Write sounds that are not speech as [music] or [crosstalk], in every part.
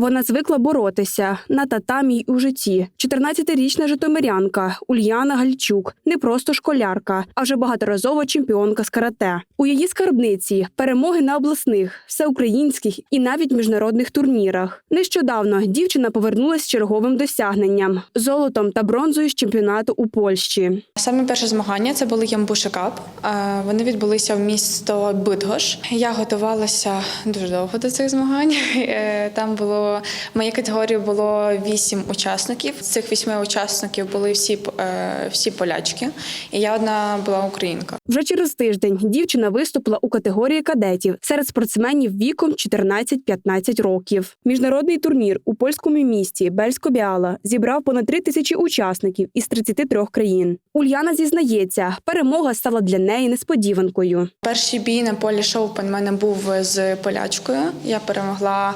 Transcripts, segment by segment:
Вона звикла боротися на татамі й у житті. 14-річна житомирянка Ульяна Гальчук не просто школярка, а вже багаторазова чемпіонка з карате. У її скарбниці перемоги на обласних, всеукраїнських і навіть міжнародних турнірах. Нещодавно дівчина повернулася з черговим досягненням золотом та бронзою з чемпіонату у Польщі. Саме перше змагання це були Ямбуша Кап. Е, Вони відбулися в місто Бидгош. Я готувалася дуже довго до цих змагань. [laughs] Е, Там було в моїй категорії було вісім учасників. З цих вісьми учасників були всі е, всі полячки, і я одна була українка. Вже через тиждень дівчина виступила у категорії кадетів серед спортсменів віком 14-15 років. Міжнародний турнір у польському місті Бельсько-Біала зібрав понад 3 тисячі учасників із 33 країн. Ульяна зізнається, перемога стала для неї несподіванкою. Перший бій на полі шоупен в мене був з полячкою. Я перемогла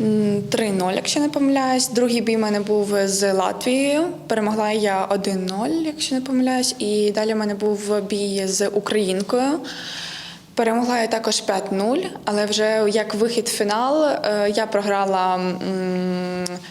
3-0, якщо не помиляюсь. Другий бій в мене був з Латвією. Перемогла я 1-0, якщо не помиляюсь. І далі в мене був бій з українкою. Перемогла я також 5-0, але вже як вихід в фінал е, я програла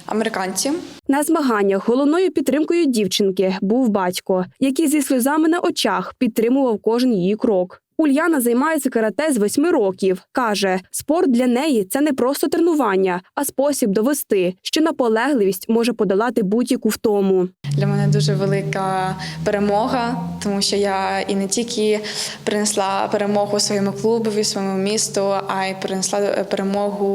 американці. На змаганнях головною підтримкою дівчинки був батько, який зі сльозами на очах підтримував кожен її крок. Ульяна займається карате з восьми років. каже, спорт для неї це не просто тренування, а спосіб довести, що наполегливість може подолати будь-яку втому. Для мене дуже велика перемога, тому що я і не тільки принесла перемогу своєму клубові, своєму місту, а й принесла перемогу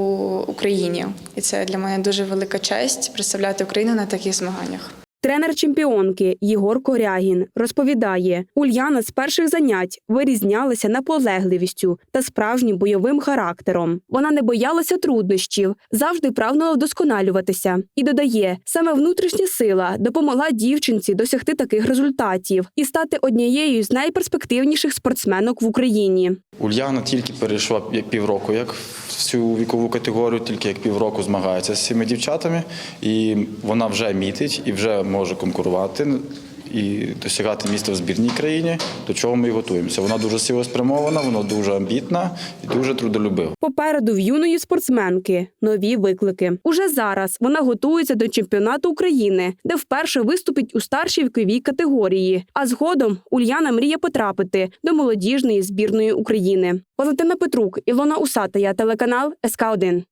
Україні. І це для мене дуже велика честь представляти Україну на таких змаганнях. Тренер чемпіонки Єгор Корягін розповідає, Ульяна з перших занять вирізнялася наполегливістю та справжнім бойовим характером. Вона не боялася труднощів, завжди прагнула вдосконалюватися. І додає, саме внутрішня сила допомогла дівчинці досягти таких результатів і стати однією з найперспективніших спортсменок в Україні. Ульяна тільки перейшла пі- півроку, як в цю вікову категорію, тільки як півроку змагається з цими дівчатами, і вона вже мітить і вже може конкурувати і досягати місця в збірній країні, до чого ми і готуємося. Вона дуже цілеспрямована, вона дуже амбітна і дуже трудолюбива. Попереду в юної спортсменки нові виклики. Уже зараз вона готується до чемпіонату України, де вперше виступить у старшій віковій категорії. А згодом Ульяна мріє потрапити до молодіжної збірної України. Валентина Петрук, Ілона Усатая, телеканал СК 1